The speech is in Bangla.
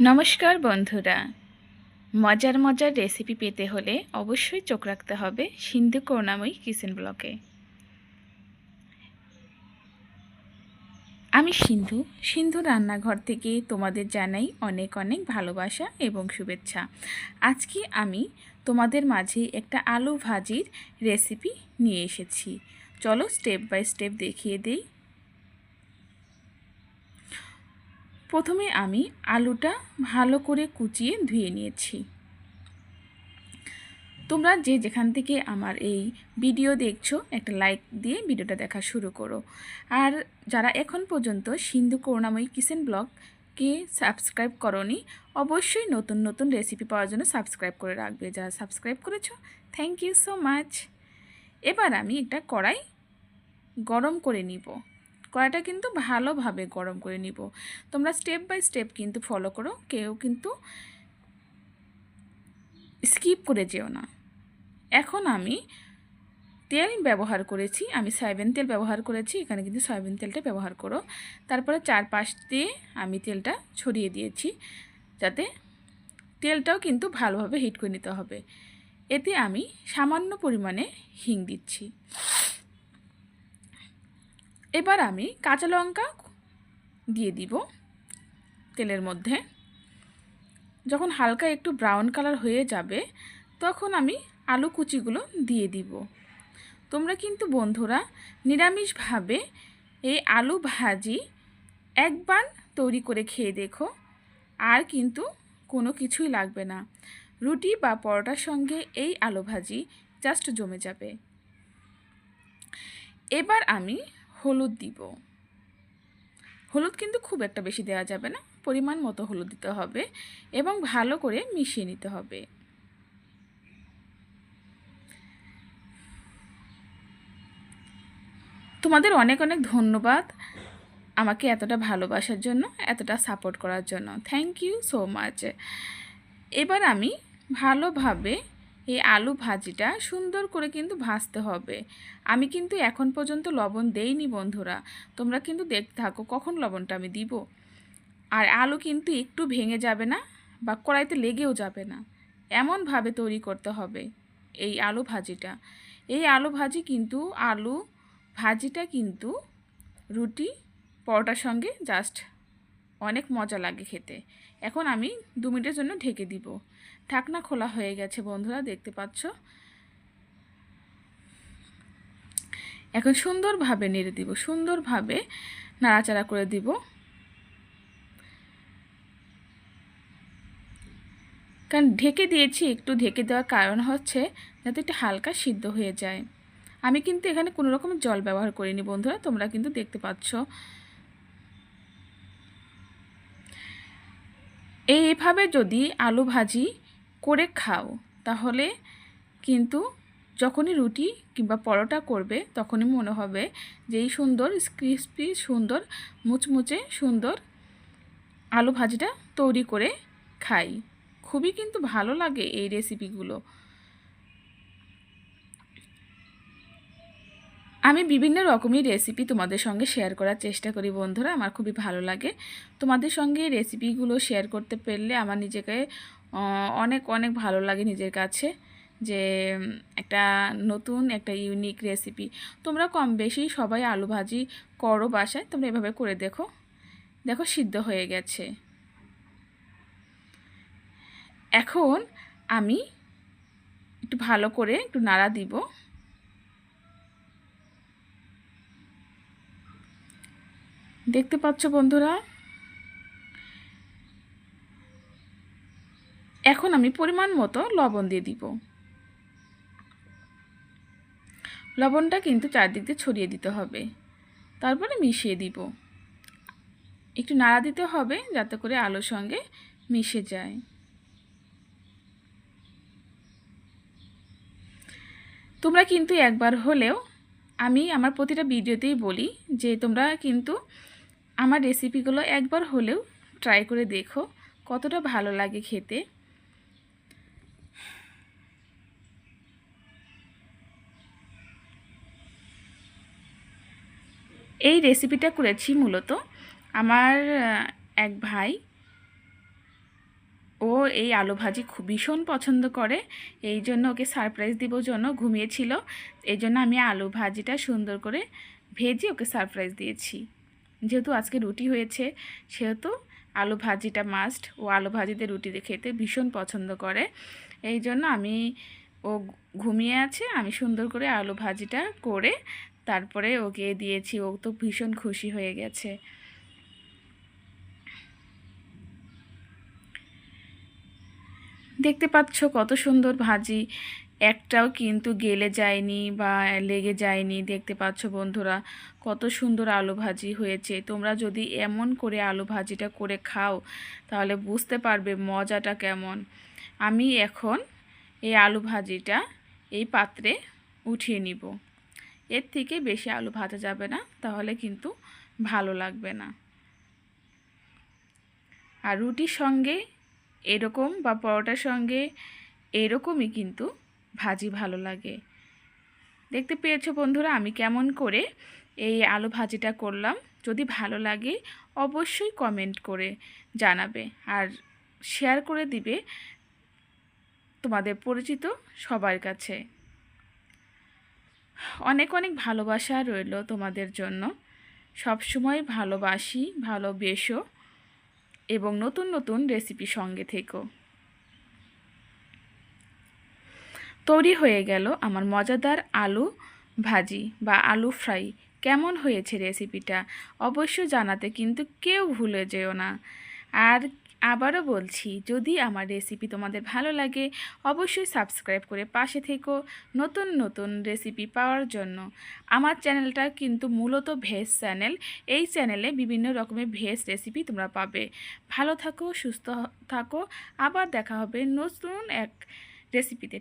নমস্কার বন্ধুরা। মজার মজার রেসিপি পেতে হলে অবশ্যই চোখ রাখতে হবে সিন্ধু করুণাময়ী কিচেন ব্লকে আমি সিন্ধু। সিন্ধু রান্নাঘর থেকে তোমাদের জানাই অনেক অনেক ভালোবাসা এবং শুভেচ্ছা। আজকে আমি তোমাদের মাঝে একটা আলু ভাজির রেসিপি নিয়ে এসেছি। চলো স্টেপ বাই স্টেপ দেখিয়ে দিই। প্রথমে আমি আলুটা ভালো করে কুচিয়ে ধুয়ে নিয়েছি। তোমরা যে যেখান থেকে আমার এই ভিডিও দেখছ, একটা লাইক দিয়ে ভিডিওটা দেখা শুরু করো। আর যারা এখন পর্যন্ত সিন্ধু করুণাময়ী কিচেন ব্লগকে সাবস্ক্রাইব করনি, অবশ্যই নতুন নতুন রেসিপি পাওয়ার জন্য সাবস্ক্রাইব করে রাখবে। যারা সাবস্ক্রাইব করেছ থ্যাংক ইউ সো মাচ এবার আমি একটা কড়াই গরম করে নিব। কড়াইটা কিন্তু ভালোভাবে গরম করে নিব। তোমরা স্টেপ বাই স্টেপ কিন্তু ফলো করো, কেউ কিন্তু স্কিপ করে যেও না। এখন আমি তেল ব্যবহার করেছি, আমি সয়াবিন তেল ব্যবহার করেছি, এখানে কিন্তু সয়াবিন তেলটা ব্যবহার করো। তারপরে চারপাশ দিয়ে আমি তেলটা ছড়িয়ে দিয়েছি, যাতে তেলটাও কিন্তু ভালোভাবে হিট করে নিতে হবে। এতে আমি সামান্য পরিমাণে হিং দিচ্ছি। এবার আমি কাঁচা লঙ্কা দিয়ে দিব তেলের মধ্যে। যখন হালকা একটু ব্রাউন কালার হয়ে যাবে, তখন আমি আলু কুচিগুলো দিয়ে দিব। তোমরা কিন্তু বন্ধুরা নিরামিষভাবে এই আলু ভাজি একবার তৈরি করে খেয়ে দেখো, আর কিন্তু কোনো কিছুই লাগবে না। রুটি বা পরোটার সঙ্গে এই আলু ভাজি জাস্ট জমে যাবে। এবার আমি হলুদ দিব। হলুদ কিন্তু খুব একটা বেশি দেওয়া যাবে না, পরিমাণ মতো হলুদ দিতে হবে এবং ভালো করে মিশিয়ে নিতে হবে। তোমাদের অনেক অনেক ধন্যবাদ আমাকে এতটা ভালোবাসার জন্য, এতটা সাপোর্ট করার জন্য। থ্যাংক ইউ সো মাচ এবার আমি ভালোভাবে এই আলু ভাজিটা সুন্দর করে কিন্তু ভাজতে হবে। আমি কিন্তু এখন পর্যন্ত লবণ দেইনি বন্ধুরা। তোমরা কিন্তু দেখতে থাকো কখন লবণটা আমি দিব। আর আলু কিন্তু একটু ভেঙে যাবে না বা কড়াইতে লেগেও যাবে না। এমনভাবে তৈরি করতে হবে এই আলু ভাজিটা। এই আলু ভাজি কিন্তু, আলু ভাজিটা কিন্তু রুটি, পরোটার সঙ্গে জাস্ট অনেক মজা লাগে খেতে। এখন আমি দু মিনিটের জন্য ঢেকে দিব। ঢাকনা খোলা হয়ে গেছে, বন্ধুরা, দেখতে পাচ্ছ? এখন সুন্দরভাবে নেড়ে দিব, সুন্দরভাবে নাড়াচাড়া করে দিব। কারণ ঢেকে দিয়েছি, একটু ঢেকে দেওয়ার কারণ হচ্ছে যাতে একটু হালকা সিদ্ধ হয়ে যায়। আমি কিন্তু এখানে কোনো রকম জল ব্যবহার করিনি, বন্ধুরা, তোমরা কিন্তু দেখতে পাচ্ছ। এইভাবে যদি আলু ভাজি করে খাও, তাহলে কিন্তু যখনই রুটি কিংবা পরোটা করবে, তখনই মনে হবে যে এই সুন্দর ক্রিসপি সুন্দর, মুচমুচে সুন্দর আলু ভাজিটা তৈরি করে খাই। খুবই কিন্তু ভালো লাগে এই রেসিপিগুলো আমি বিভিন্ন রকমের রেসিপি তোমাদের সঙ্গে শেয়ার করার চেষ্টা করি বন্ধুরা, আমার খুবই ভালো লাগে। তোমাদের সঙ্গে রেসিপিগুলো শেয়ার করতে পারলে আমার নিজেকে অনেক অনেক ভালো লাগে নিজের কাছে যে একটা নতুন, একটা ইউনিক রেসিপি তোমরা কম বেশি সবাই আলু ভাজি করো বাসায়, তোমরা এভাবে করে দেখো। দেখো সিদ্ধ হয়ে গেছে। এখন আমি একটু ভালো করে একটু নাড়া দিব। দেখতে পাচ্ছ বন্ধুরা? এখন আমি পরিমাণ মতো লবণ দিয়ে দিব। লবণটা কিন্তু চারদিক দিয়ে ছড়িয়ে দিতে হবে। তারপরে মিশিয়ে দিব। একটু নাড়া দিতে হবে যাতে করে আলুর সঙ্গে মিশে যায়। তোমরা কিন্তু একবার হলেও আমি আমার প্রতিটা ভিডিওতেই বলি যে তোমরা কিন্তু আমার রেসিপিগুলো একবার হলেও ট্রাই করে দেখো, কতটা ভালো লাগে খেতে। এই রেসিপিটা করেছি মূলত আমার এক ভাই। ও এই আলু ভাজি খুব ভীষণ পছন্দ করে, এই জন্য ওকে সারপ্রাইজ দিব জন্য ঘুমিয়েছিল। এই জন্য আমি আলু ভাজিটা সুন্দর করে ভেজে ওকে সারপ্রাইজ দিয়েছি। যেহেতু আজকে রুটি হয়েছে, সেহেতু আলু ভাজিটা মাস্ট ও আলু ভাজিতে রুটি খেতে ভীষণ পছন্দ করে। এই জন্য আমি, ও ঘুমিয়ে আছে, আমি সুন্দর করে আলু ভাজিটা করে তারপরে ওকে দিয়েছি। ও তো ভীষণ খুশি হয়ে গেছে। দেখতে পাচ্ছ কত সুন্দর ভাজি। একটাও কিন্তু গেলে যায়নি বা লেগে যায়নি, দেখতে পাচ্ছ বন্ধুরা। কত সুন্দর আলু ভাজি হয়েছে। তোমরা যদি এমন করে আলু ভাজিটা করে খাও, তাহলে বুঝতে পারবে মজাটা কেমন। আমি এখন এই আলু ভাজিটা এই পাত্রে উঠিয়ে নিব। এর থেকে বেশি আলু ভাজা যাবে না, তাহলে কিন্তু ভালো লাগবে না। আর রুটির সঙ্গে এরকম বা পরোটার সঙ্গে এরকমই কিন্তু ভাজি ভালো লাগে। দেখতে পেয়েছ বন্ধুরা আমি কেমন করে এই আলু ভাজিটা করলাম। যদি ভালো লাগে অবশ্যই কমেন্ট করে জানাবে আর শেয়ার করে দিবে তোমাদের পরিচিত সবার কাছে। অনেক অনেক ভালোবাসা রইল তোমাদের জন্য। সবসময় ভালোবাসি, ভালোবেসো এবং নতুন নতুন রেসিপি সঙ্গে থেকো। তৈরি হয়ে গেল আমার মজাদার আলু ভাজি বা আলু ফ্রাই। কেমন হয়েছে রেসিপিটা? অবশ্যই জানাতে কিন্তু কেউ ভুলে যেও না। আর আবারও বলছি, যদি আমার রেসিপি তোমাদের ভালো লাগে, অবশ্যই সাবস্ক্রাইব করে পাশে থেকো নতুন নতুন রেসিপি পাওয়ার জন্য। আমার চ্যানেলটা কিন্তু মূলত ভেজ চ্যানেল। এই চ্যানেলে বিভিন্ন রকমের ভেজ রেসিপি তোমরা পাবে। ভালো থাকো, সুস্থ থাকো। আবার দেখা হবে নতুন এক রেসিপিতে।